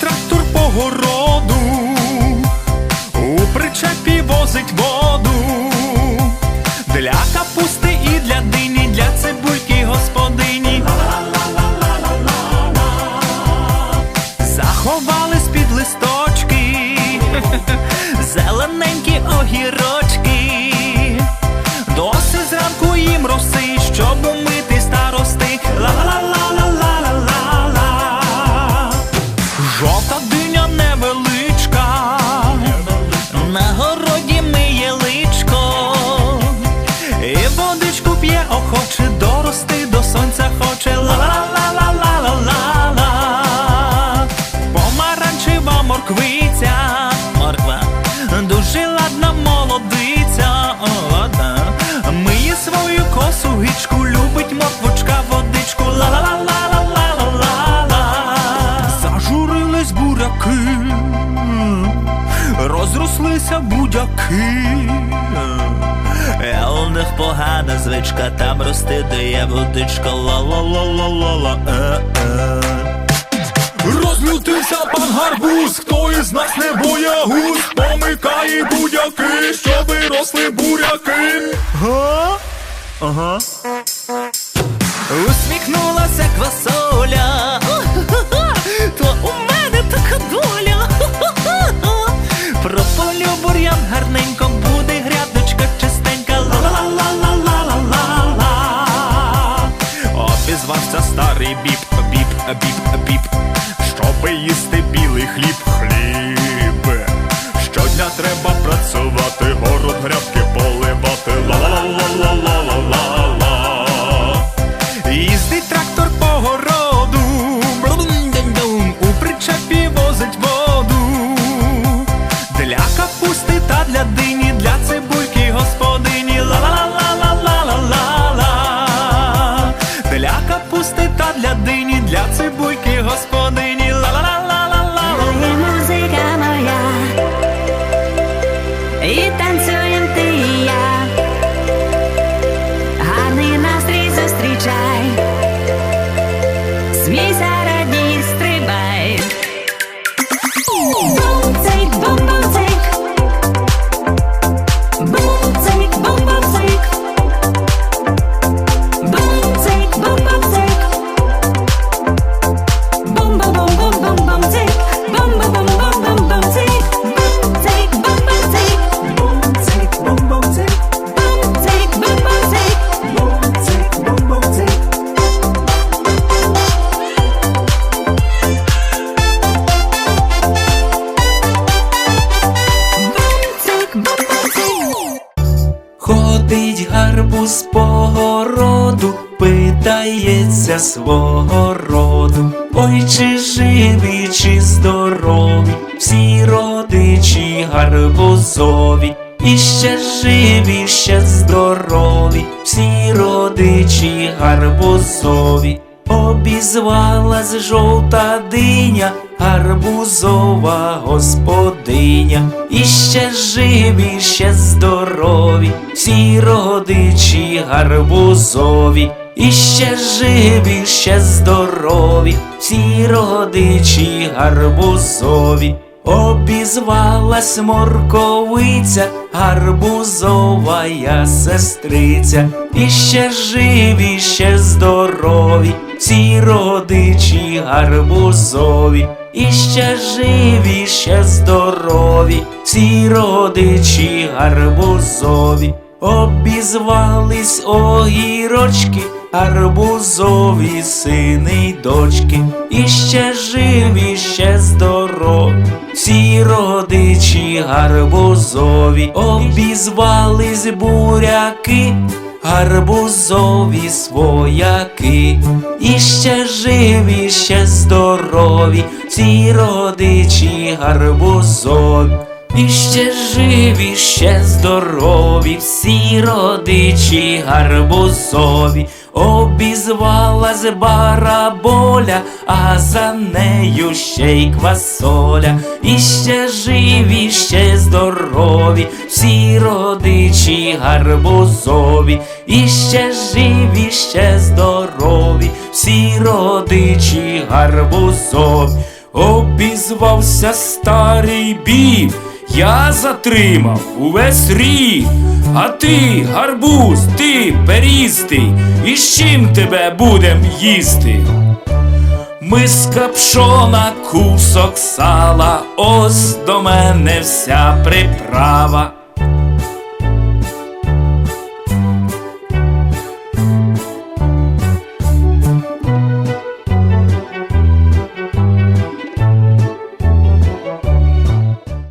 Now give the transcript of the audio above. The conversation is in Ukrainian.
трактор по городу, у причепі возить воду, для капусти і для дині, для цибульки господині. Заховали з під листочки, зелененькі огірочки, доси зранку їм роси. Косу гичку, любить морквочка водичку. Ла-ла-ла-ла-ла-ла-ла. Зажурились буряки, розрослися будяки. Е, У них погана звичка, там рости, де є водичка. Ла-ла-ла-ла-ла-ла. Е-е. Розлютився пан гарбуз, хто із нас не боягуз, помикає будяки, щоби росли буряки. Га? Ага. Усміхнулася квасоля. То у мене така доля. Прополю бур'ян гарненько, буде грядочка чистенька. Ла-ла-ла-ла-ла-ла-ла. Обізвався старий біп, біп, біп, біп, щоби їсти білий хліб, хліб. Щодня треба працювати, і танцюєм гарбуз погороду питається свого роду. Ой, чи живі, чи здорові, всі родичі гарбузові, і ще живі, ще здорові, всі родичі гарбузові. Обізвалась жовта диня, гарбузова господиня, і ще живі, ще здорові, всі родичі гарбузові, і ще живі, ще здорові, всі родичі гарбузові. Обізвалась морковиця, гарбузова я сестриця, і ще живі, ще здорові, всі родичі гарбузові, і ще живі, ще здорові, всі родичі гарбузові. Обізвались огірочки, гарбузові сини й дочки, і ще живі, ще здорові, всі родичі гарбузові, обізвались буряки, гарбузові свояки, і ще живі, ще здорові, всі родичі гарбузові. І ще живі, ще здорові, всі родичі гарбузові, обізвалась бараболя, а за нею ще й квасоля, і ще живі, ще здорові, всі родичі гарбузові, і ще живі, ще здорові, всі родичі гарбузові. Обізвався старий біб Я затримав увесь рік, а ти, гарбуз, ти перістий, і з чим тебе будем їсти? Ми з капшона кусок сала, ось до мене вся приправа.